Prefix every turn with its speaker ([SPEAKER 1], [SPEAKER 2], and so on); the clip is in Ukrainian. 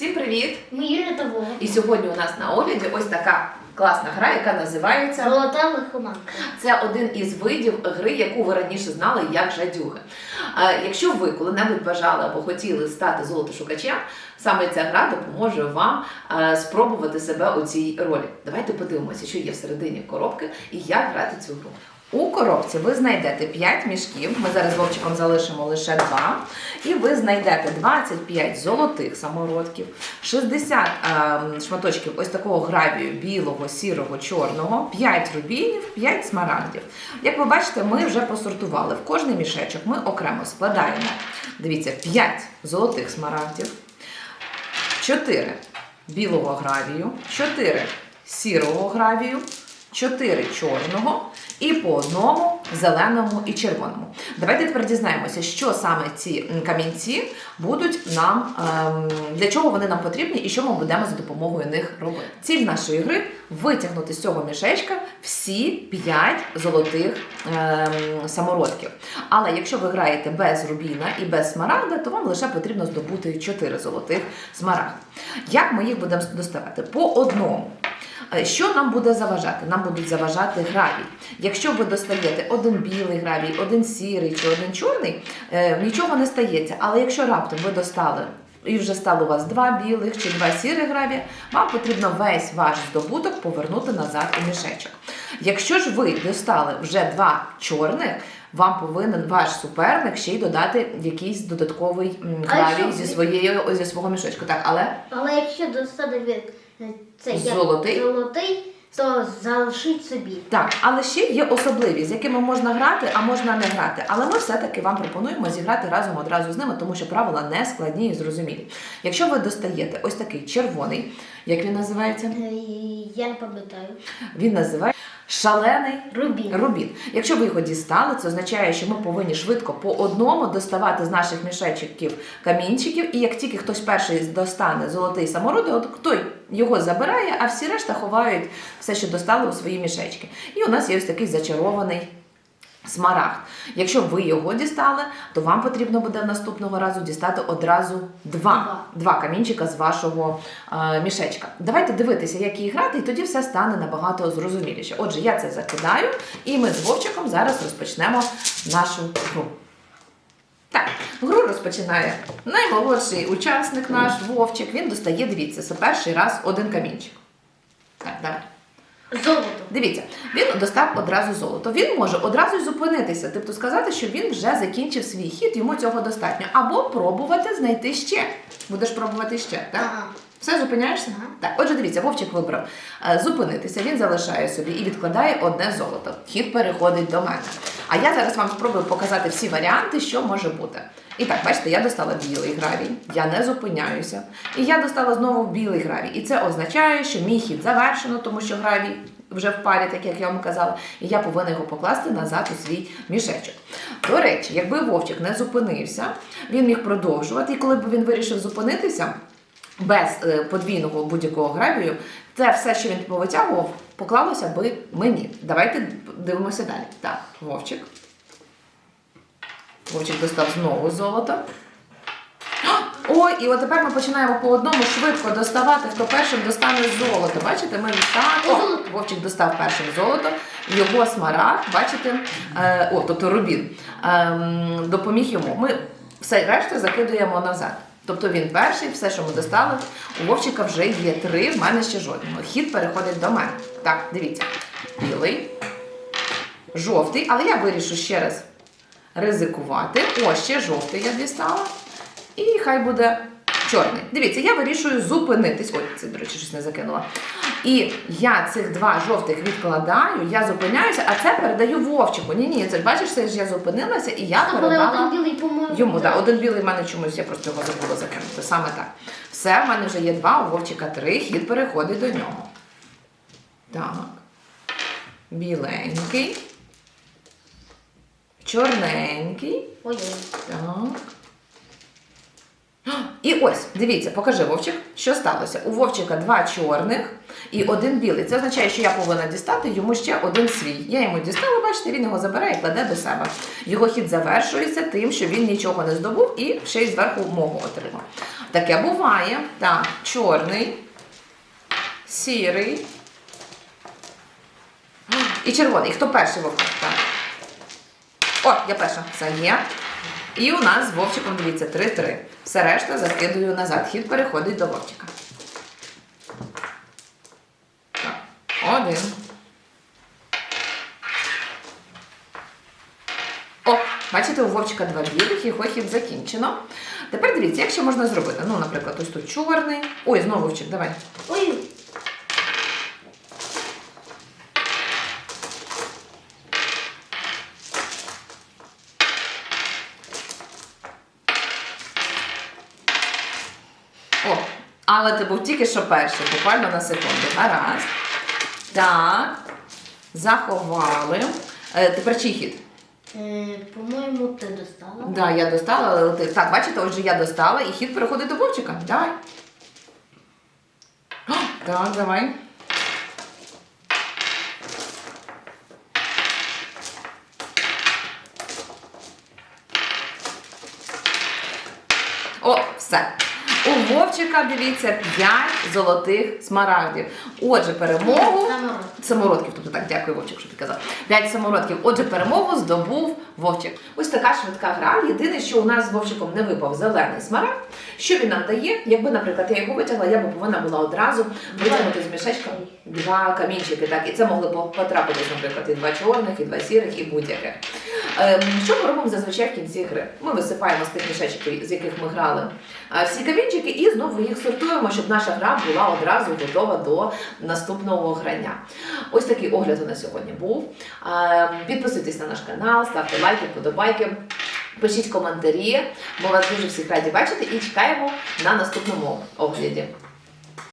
[SPEAKER 1] Всім привіт!
[SPEAKER 2] Ми Юля та Вова.
[SPEAKER 1] І сьогодні у нас на огляді ось така класна гра, яка називається.
[SPEAKER 2] Золота лихоманка.
[SPEAKER 1] Це один із видів гри, яку ви раніше знали як жадюги. Якщо ви коли-небудь бажали або хотіли стати золотошукачем, саме ця гра допоможе вам спробувати себе у цій ролі. Давайте подивимося, що є всередині коробки і як грати цю гру. У коробці ви знайдете 5 мішків. Ми зараз Вовчиком залишимо лише 2. І ви знайдете 25 золотих самородків, 60 ем, шматочків ось такого гравію білого, сірого, чорного, 5 рубінів, 5 смарагдів. Як ви бачите, ми вже посортували. В кожний мішечок ми окремо складаємо. Дивіться, 5 золотих смарагдів, 4 білого гравію, 4 сірого гравію, 4 чорного і по одному зеленому і червоному. Давайте тепер дізнаємося, що саме ці камінці будуть нам, ем, для чого вони нам потрібні і що ми будемо за допомогою них робити. Ціль нашої гри витягнути з цього мішечка всі 5 золотих ем, самородків. Але якщо ви граєте без рубіна і без смарагда, то вам лише потрібно здобути 4 золотих смарагди. Як ми їх будемо доставати? По одному. Е, Що нам буде заважати? Нам будуть заважати гравій. Якщо ви достаєте один білий гравій, один сірий чи один чорний, е, нічого не стається. Але якщо раптом ви достали і вже стало у вас два білих чи два сірих гравія, вам потрібно весь ваш здобуток повернути назад у мішечок. Якщо ж ви достали вже два чорних, вам повинен ваш суперник ще й додати якийсь додатковий гравій зі своєї зі свого мішечку. Так, але
[SPEAKER 2] Але якщо достане він е, це як
[SPEAKER 1] Золотий?
[SPEAKER 2] золотий, то залишить собі.
[SPEAKER 1] Так, але ще є особливі, з якими можна грати, а можна не грати. Але ми все-таки вам пропонуємо зіграти разом одразу з ними, тому що правила не складні і зрозумілі. Якщо ви достаєте ось такий червоний, як він називається?
[SPEAKER 2] Е, Я не пам'ятаю.
[SPEAKER 1] Він називає шалений
[SPEAKER 2] Рубін.
[SPEAKER 1] рубін. Якщо ви його дістали, це означає, що ми повинні швидко по одному доставати з наших мішечків камінчиків, і як тільки хтось перший достане золотий самородок, от той його забирає, а всі решта ховають все, що достали у свої мішечки. І у нас є ось такий зачарований. Смарагд. Якщо ви його дістали, то вам потрібно буде наступного разу дістати одразу два,
[SPEAKER 2] Два.
[SPEAKER 1] камінчика з вашого е, мішечка. Давайте дивитися, як її грати, і тоді все стане набагато зрозуміліше. Отже, я це закидаю, і ми з Вовчиком зараз розпочнемо нашу гру. Так, гру розпочинає наймолодший учасник наш Вовчик. Він достає, дивіться, це перший раз один камінчик. Так, давай.
[SPEAKER 2] Золото.
[SPEAKER 1] Дивіться, він достав одразу золото. Він може одразу й зупинитися, тобто сказати, що він вже закінчив свій хід, йому цього достатньо. Або пробувати знайти ще. Будеш пробувати ще, так?
[SPEAKER 2] Ага.
[SPEAKER 1] Все зупиняєшся?
[SPEAKER 2] Ага.
[SPEAKER 1] Так, отже, дивіться, Вовчик вибрав е, зупинитися. Він залишає собі і відкладає одне золото. Хід переходить до мене. А я зараз вам спробую показати всі варіанти, що може бути. І так, бачите, я достала білий гравій, я не зупиняюся. І я достала знову білий гравій. І це означає, що мій хід завершено, тому що гравій вже в парі, так як я вам казала, і я повинна його покласти назад у свій мішечок. До речі, якби Вовчик не зупинився, він міг продовжувати, і коли б він вирішив зупинитися, без е, подвійного будь-якого гравію, це все, що він повитягував, поклалося би мені. Давайте дивимося далі. Так, Вовчик. Вовчик достав знову золото. Ой, і от тепер ми починаємо по одному швидко доставати, хто першим достане золото. Бачите, ми так. О, Вовчик достав першим золото, його смарагд, бачите, е, о, тобто рубін, ем, допоміг йому. Ми все решта закидуємо назад. Тобто він перший, все, що ми достали. У Вовчика вже є три, в мене ще жодного. Хід переходить до мене. Так, дивіться. Білий, жовтий, але я вирішу ще раз ризикувати. О, ще жовтий я дістала. І хай буде чорний. Дивіться, я вирішую зупинитись. Ой, це, до речі, щось не закинула. І я цих два жовтих відкладаю, я зупиняюся, а це передаю Вовчику. Ні, ні, це ж бачиш, це ж я зупинилася і я
[SPEAKER 2] А
[SPEAKER 1] передала.
[SPEAKER 2] один білий по-моєму.
[SPEAKER 1] Йому, так, один білий в мене чомусь, я просто його забула закинути. Саме так. Все, в мене вже є два, у Вовчика три, хід переходить до нього. Так. Біленький. Чорненький.
[SPEAKER 2] Ой-ой.
[SPEAKER 1] Так. І ось, дивіться, покажи Вовчик, що сталося. У Вовчика два чорних і один білий. Це означає, що я повинна дістати йому ще один свій. Я йому дістала, бачите, він його забирає і кладе до себе. Його хід завершується тим, що він нічого не здобув і ще й зверху мого отримав. Таке буває. Так, чорний, сірий і червоний. Хто перший вовк? О, я перша. Все є. І у нас з Вовчиком, дивіться, 3-3. Все решта закидую назад. Хід переходить до Вовчика. Так. Один. О, бачите, у Вовчика два білих, його хід закінчено. Тепер дивіться, як ще можна зробити. Ну, наприклад, ось тут чорний. Ой, знову Вовчик, давай.
[SPEAKER 2] Ой,
[SPEAKER 1] О, але ти був тільки що перший, буквально на секунду. Гаразд. Так. Заховали. Е, тепер чий хід?
[SPEAKER 2] е, по-моєму, ти достала.
[SPEAKER 1] Да, я достала, але ти. Так, бачите, отже, я достала і хід переходить до Вовчика. Давай. О, Так, давай. О, все. У Вовчика, дивіться, 5 золотих смарагдів. Отже, перемогу. Самородків, тобто так, дякую, Вовчик, що підказав. П'ять самородків. Отже, перемогу здобув Вовчик. Ось така швидка гра. Єдине, що у нас з Вовчиком не випав зелений смарагд. Що він нам дає? Якби, наприклад, я його витягла, я б повинна була одразу витягнути з мішечка два камінчики. Так, і це могли б потрапити, наприклад, і два чорних, і два сірих, і будь-яких. Ем, що ми робимо зазвичай в кінці гри? Ми висипаємо з тих мішечків, з яких ми грали, е, всі камінчики, і знову їх сортуємо, щоб наша гра була одразу готова до наступного грання. Ось такий огляд у нас сьогодні був. Підписуйтесь на наш канал, ставте лайки, подобайки. Пишіть коментарі, ми вас дуже всіх раді бачити і чекаємо на наступному огляді.